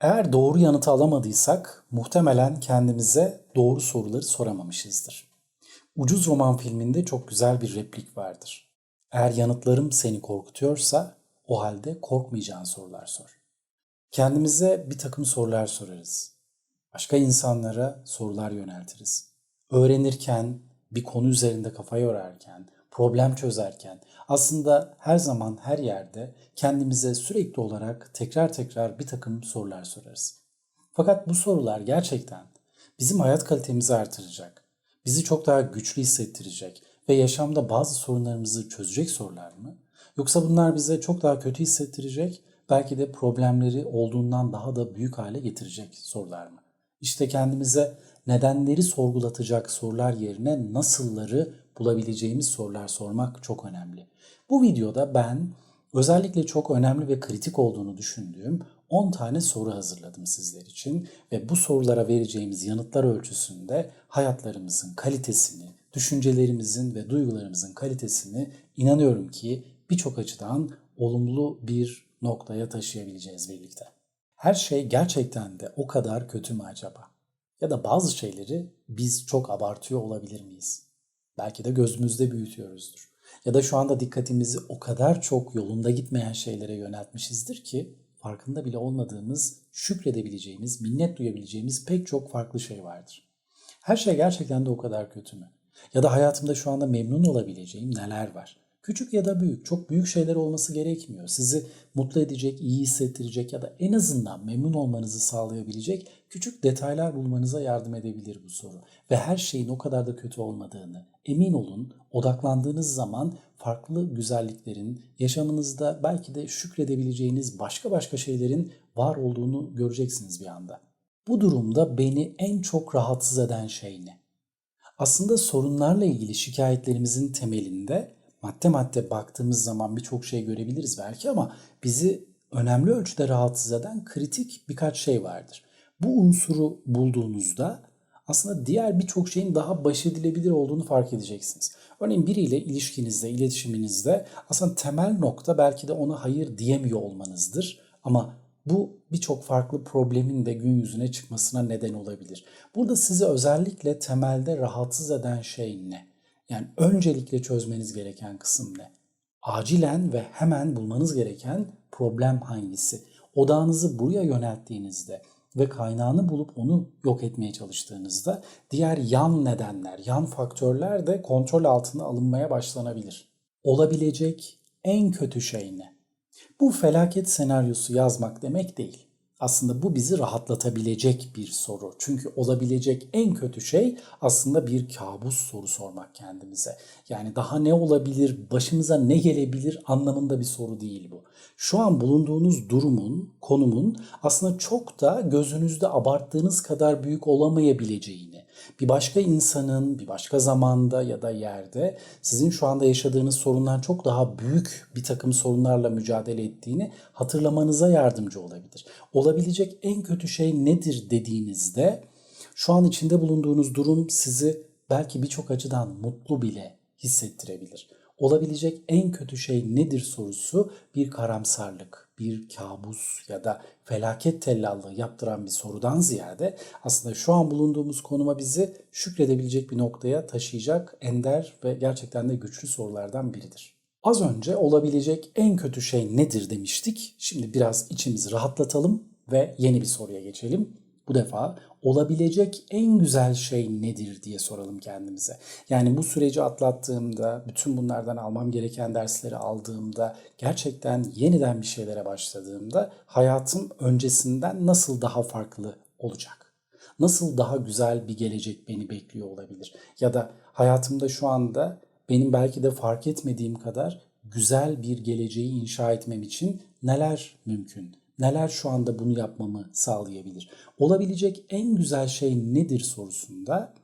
Eğer doğru yanıtı alamadıysak muhtemelen kendimize doğru soruları soramamışızdır. Ucuz roman filminde çok güzel bir replik vardır. Eğer yanıtlarım seni korkutuyorsa o halde korkmayacağın sorular sor. Kendimize bir takım sorular sorarız. Başka insanlara sorular yöneltiriz. Öğrenirken, bir konu üzerinde kafa yorarken, problem çözerken aslında her zaman her yerde kendimize sürekli olarak tekrar tekrar bir takım sorular sorarız. Fakat bu sorular gerçekten bizim hayat kalitemizi artıracak, bizi çok daha güçlü hissettirecek ve yaşamda bazı sorunlarımızı çözecek sorular mı? Yoksa bunlar bize çok daha kötü hissettirecek, belki de problemleri olduğundan daha da büyük hale getirecek sorular mı? İşte kendimize nedenleri sorgulatacak sorular yerine nasılları bulabileceğimiz sorular sormak çok önemli. Bu videoda ben özellikle çok önemli ve kritik olduğunu düşündüğüm 10 tane soru hazırladım sizler için ve bu sorulara vereceğimiz yanıtlar ölçüsünde hayatlarımızın kalitesini, düşüncelerimizin ve duygularımızın kalitesini inanıyorum ki birçok açıdan olumlu bir noktaya taşıyabileceğiz birlikte. Her şey gerçekten de o kadar kötü mü acaba? Ya da bazı şeyleri biz çok abartıyor olabilir miyiz? Belki de gözümüzde büyütüyoruzdur. Ya da şu anda dikkatimizi o kadar çok yolunda gitmeyen şeylere yöneltmişizdir ki farkında bile olmadığımız, şükredebileceğimiz, minnet duyabileceğimiz pek çok farklı şey vardır. Her şey gerçekten de o kadar kötü mü? Ya da hayatımda şu anda memnun olabileceğim neler var? Küçük ya da büyük, çok büyük şeyler olması gerekmiyor. Sizi mutlu edecek, iyi hissettirecek ya da en azından memnun olmanızı sağlayabilecek küçük detaylar bulmanıza yardım edebilir bu soru. Ve her şeyin o kadar da kötü olmadığını emin olun odaklandığınız zaman farklı güzelliklerin yaşamınızda belki de şükredebileceğiniz başka başka şeylerin var olduğunu göreceksiniz bir anda. Bu durumda beni en çok rahatsız eden şey ne? Aslında sorunlarla ilgili şikayetlerimizin temelinde madde madde baktığımız zaman birçok şey görebiliriz belki ama bizi önemli ölçüde rahatsız eden kritik birkaç şey vardır. Bu unsuru bulduğunuzda aslında diğer birçok şeyin daha baş edilebilir olduğunu fark edeceksiniz. Örneğin biriyle ilişkinizde, iletişiminizde aslında temel nokta belki de ona hayır diyemiyor olmanızdır. Ama bu birçok farklı problemin de gün yüzüne çıkmasına neden olabilir. Burada sizi özellikle temelde rahatsız eden şey ne? Yani öncelikle çözmeniz gereken kısım ne? Acilen ve hemen bulmanız gereken problem hangisi? Odağınızı buraya yönelttiğinizde ve kaynağını bulup onu yok etmeye çalıştığınızda diğer yan nedenler, yan faktörler de kontrol altına alınmaya başlanabilir. Olabilecek en kötü şey ne? Bu felaket senaryosu yazmak demek değil. Aslında bu bizi rahatlatabilecek bir soru. Çünkü olabilecek en kötü şey aslında bir kabus soru sormak kendimize. Yani daha ne olabilir, başımıza ne gelebilir anlamında bir soru değil bu. Şu an bulunduğunuz durumun, konumun aslında çok da gözünüzde abarttığınız kadar büyük olamayabileceğini, bir başka insanın bir başka zamanda ya da yerde sizin şu anda yaşadığınız sorundan çok daha büyük bir takım sorunlarla mücadele ettiğini hatırlamanıza yardımcı olabilir. Olabilecek en kötü şey nedir dediğinizde şu an içinde bulunduğunuz durum sizi belki birçok açıdan mutlu bile hissettirebilir. Olabilecek en kötü şey nedir sorusu bir karamsarlık, bir kabus ya da felaket tellallığı yaptıran bir sorudan ziyade aslında şu an bulunduğumuz konuma bizi şükredebilecek bir noktaya taşıyacak ender ve gerçekten de güçlü sorulardan biridir. Az önce olabilecek en kötü şey nedir demiştik. Şimdi biraz içimizi rahatlatalım ve yeni bir soruya geçelim. Bu defa olabilecek en güzel şey nedir diye soralım kendimize. Yani bu süreci atlattığımda, bütün bunlardan almam gereken dersleri aldığımda, gerçekten yeniden bir şeylere başladığımda hayatım öncesinden nasıl daha farklı olacak? Nasıl daha güzel bir gelecek beni bekliyor olabilir? Ya da hayatımda şu anda benim belki de fark etmediğim kadar güzel bir geleceği inşa etmem için neler mümkün? Neler şu anda bunu yapmamı sağlayabilir? Olabilecek en güzel şey nedir sorusunda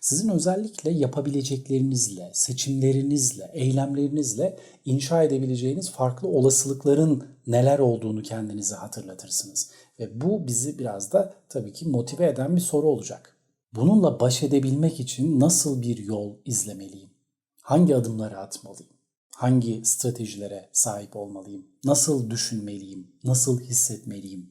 sizin özellikle yapabileceklerinizle, seçimlerinizle, eylemlerinizle inşa edebileceğiniz farklı olasılıkların neler olduğunu kendinize hatırlatırsınız. Ve bu bizi biraz da tabii ki motive eden bir soru olacak. Bununla baş edebilmek için nasıl bir yol izlemeliyim? Hangi adımları atmalıyım? Hangi stratejilere sahip olmalıyım? Nasıl düşünmeliyim? Nasıl hissetmeliyim?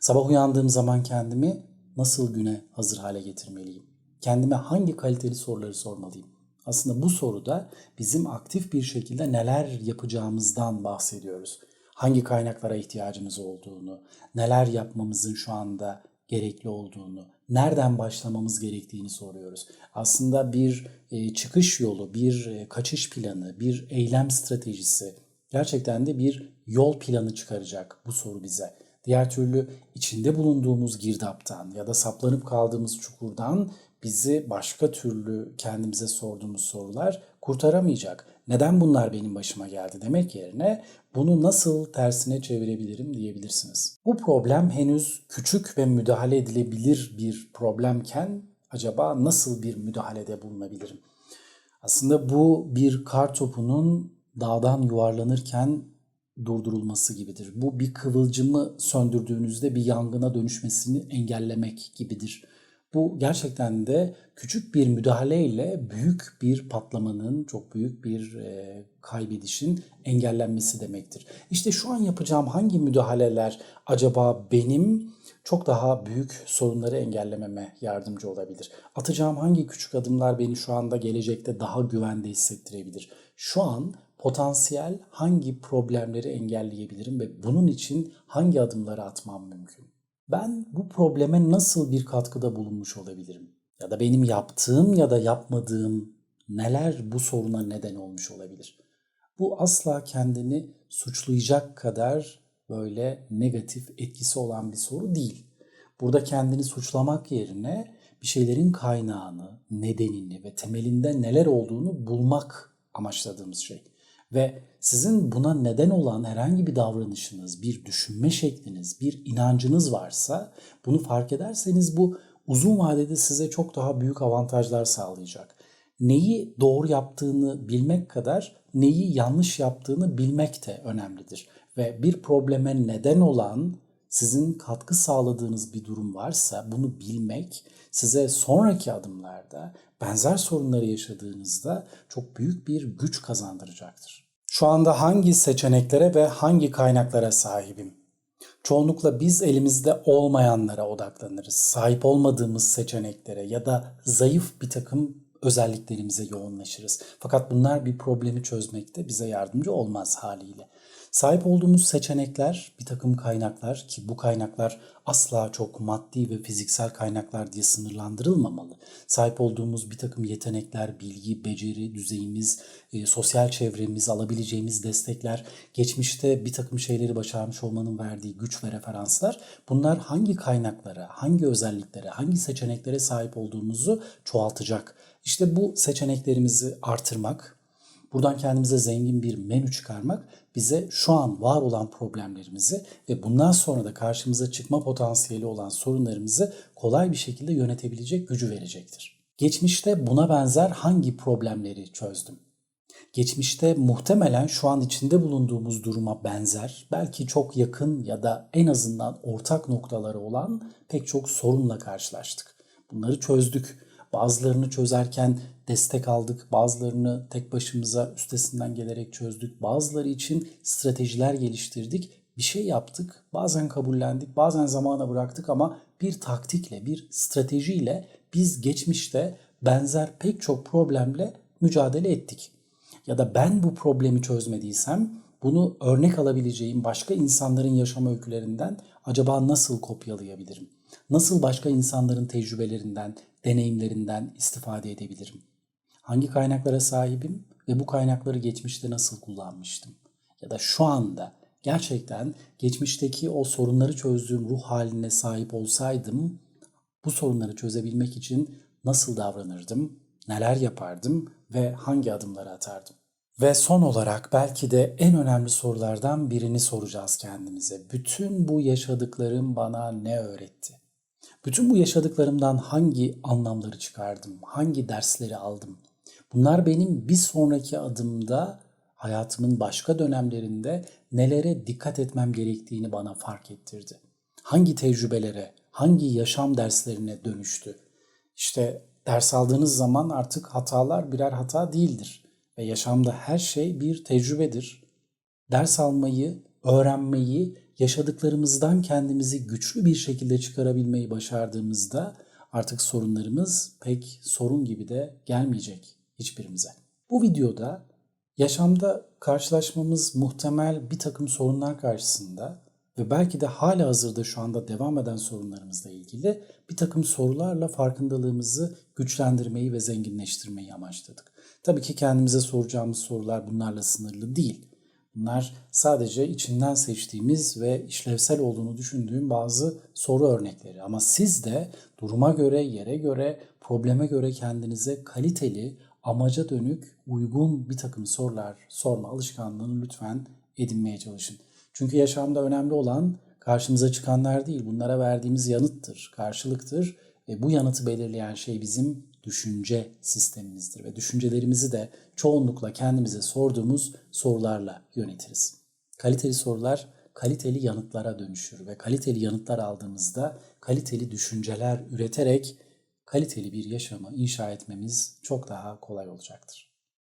Sabah uyandığım zaman kendimi nasıl güne hazır hale getirmeliyim? Kendime hangi kaliteli soruları sormalıyım? Aslında bu soruda bizim aktif bir şekilde neler yapacağımızdan bahsediyoruz. Hangi kaynaklara ihtiyacımız olduğunu, neler yapmamızın şu anda gerekli olduğunu, nereden başlamamız gerektiğini soruyoruz. Aslında bir e, çıkış yolu, bir e, kaçış planı, bir eylem stratejisi, gerçekten de bir yol planı çıkaracak bu soru bize. Diğer türlü içinde bulunduğumuz girdaptan ya da saplanıp kaldığımız çukurdan bizi başka türlü kendimize sorduğumuz sorular kurtaramayacak. Neden bunlar benim başıma geldi demek yerine bunu nasıl tersine çevirebilirim diyebilirsiniz. Bu problem henüz küçük ve müdahale edilebilir bir problemken acaba nasıl bir müdahalede bulunabilirim? Aslında bu bir kar topunun dağdan yuvarlanırken durdurulması gibidir. Bu bir kıvılcımı söndürdüğünüzde bir yangına dönüşmesini engellemek gibidir. Bu gerçekten de küçük bir müdahaleyle büyük bir patlamanın, çok büyük bir e, kaybedişin engellenmesi demektir. İşte şu an yapacağım hangi müdahaleler acaba benim çok daha büyük sorunları engellememe yardımcı olabilir? Atacağım hangi küçük adımlar beni şu anda gelecekte daha güvende hissettirebilir? Şu an potansiyel hangi problemleri engelleyebilirim ve bunun için hangi adımları atmam mümkün? Ben bu probleme nasıl bir katkıda bulunmuş olabilirim? Ya da benim yaptığım ya da yapmadığım neler bu soruna neden olmuş olabilir? Bu asla kendini suçlayacak kadar böyle negatif etkisi olan bir soru değil. Burada kendini suçlamak yerine bir şeylerin kaynağını, nedenini ve temelinde neler olduğunu bulmak amaçladığımız şey. Ve sizin buna neden olan herhangi bir davranışınız, bir düşünme şekliniz, bir inancınız varsa bunu fark ederseniz bu uzun vadede size çok daha büyük avantajlar sağlayacak. Neyi doğru yaptığını bilmek kadar neyi yanlış yaptığını bilmek de önemlidir. Ve bir probleme neden olan sizin katkı sağladığınız bir durum varsa bunu bilmek size sonraki adımlarda benzer sorunları yaşadığınızda çok büyük bir güç kazandıracaktır. Şu anda hangi seçeneklere ve hangi kaynaklara sahibim? Çoğunlukla biz elimizde olmayanlara odaklanırız. Sahip olmadığımız seçeneklere ya da zayıf bir takım özelliklerimize yoğunlaşırız. Fakat bunlar bir problemi çözmekte bize yardımcı olmaz haliyle. Sahip olduğumuz seçenekler, bir takım kaynaklar ki bu kaynaklar asla çok maddi ve fiziksel kaynaklar diye sınırlandırılmamalı. Sahip olduğumuz bir takım yetenekler, bilgi, beceri, düzeyimiz, e, sosyal çevremiz, alabileceğimiz destekler, geçmişte bir takım şeyleri başarmış olmanın verdiği güç ve referanslar bunlar hangi kaynaklara, hangi özelliklere, hangi seçeneklere sahip olduğumuzu çoğaltacak. İşte bu seçeneklerimizi artırmak, Buradan kendimize zengin bir menü çıkarmak bize şu an var olan problemlerimizi ve bundan sonra da karşımıza çıkma potansiyeli olan sorunlarımızı kolay bir şekilde yönetebilecek gücü verecektir. Geçmişte buna benzer hangi problemleri çözdüm? Geçmişte muhtemelen şu an içinde bulunduğumuz duruma benzer, belki çok yakın ya da en azından ortak noktaları olan pek çok sorunla karşılaştık. Bunları çözdük. Bazılarını çözerken destek aldık, bazılarını tek başımıza üstesinden gelerek çözdük, bazıları için stratejiler geliştirdik, bir şey yaptık, bazen kabullendik, bazen zamana bıraktık ama bir taktikle, bir stratejiyle biz geçmişte benzer pek çok problemle mücadele ettik. Ya da ben bu problemi çözmediysem bunu örnek alabileceğim başka insanların yaşam öykülerinden acaba nasıl kopyalayabilirim? Nasıl başka insanların tecrübelerinden, deneyimlerinden istifade edebilirim? Hangi kaynaklara sahibim ve bu kaynakları geçmişte nasıl kullanmıştım? Ya da şu anda gerçekten geçmişteki o sorunları çözdüğüm ruh haline sahip olsaydım bu sorunları çözebilmek için nasıl davranırdım, neler yapardım ve hangi adımları atardım? Ve son olarak belki de en önemli sorulardan birini soracağız kendimize. Bütün bu yaşadıklarım bana ne öğretti? Bütün bu yaşadıklarımdan hangi anlamları çıkardım? Hangi dersleri aldım? Bunlar benim bir sonraki adımda hayatımın başka dönemlerinde nelere dikkat etmem gerektiğini bana fark ettirdi. Hangi tecrübelere, hangi yaşam derslerine dönüştü? İşte ders aldığınız zaman artık hatalar birer hata değildir ve yaşamda her şey bir tecrübedir. Ders almayı, öğrenmeyi, yaşadıklarımızdan kendimizi güçlü bir şekilde çıkarabilmeyi başardığımızda artık sorunlarımız pek sorun gibi de gelmeyecek hiçbirimize. Bu videoda yaşamda karşılaşmamız muhtemel bir takım sorunlar karşısında ve belki de hala hazırda şu anda devam eden sorunlarımızla ilgili bir takım sorularla farkındalığımızı güçlendirmeyi ve zenginleştirmeyi amaçladık. Tabii ki kendimize soracağımız sorular bunlarla sınırlı değil. Bunlar sadece içinden seçtiğimiz ve işlevsel olduğunu düşündüğüm bazı soru örnekleri. Ama siz de duruma göre, yere göre, probleme göre kendinize kaliteli, amaca dönük, uygun bir takım sorular sorma alışkanlığını lütfen edinmeye çalışın. Çünkü yaşamda önemli olan karşımıza çıkanlar değil, bunlara verdiğimiz yanıttır, karşılıktır. Ve bu yanıtı belirleyen şey bizim düşünce sistemimizdir ve düşüncelerimizi de çoğunlukla kendimize sorduğumuz sorularla yönetiriz. Kaliteli sorular kaliteli yanıtlara dönüşür ve kaliteli yanıtlar aldığımızda kaliteli düşünceler üreterek kaliteli bir yaşamı inşa etmemiz çok daha kolay olacaktır.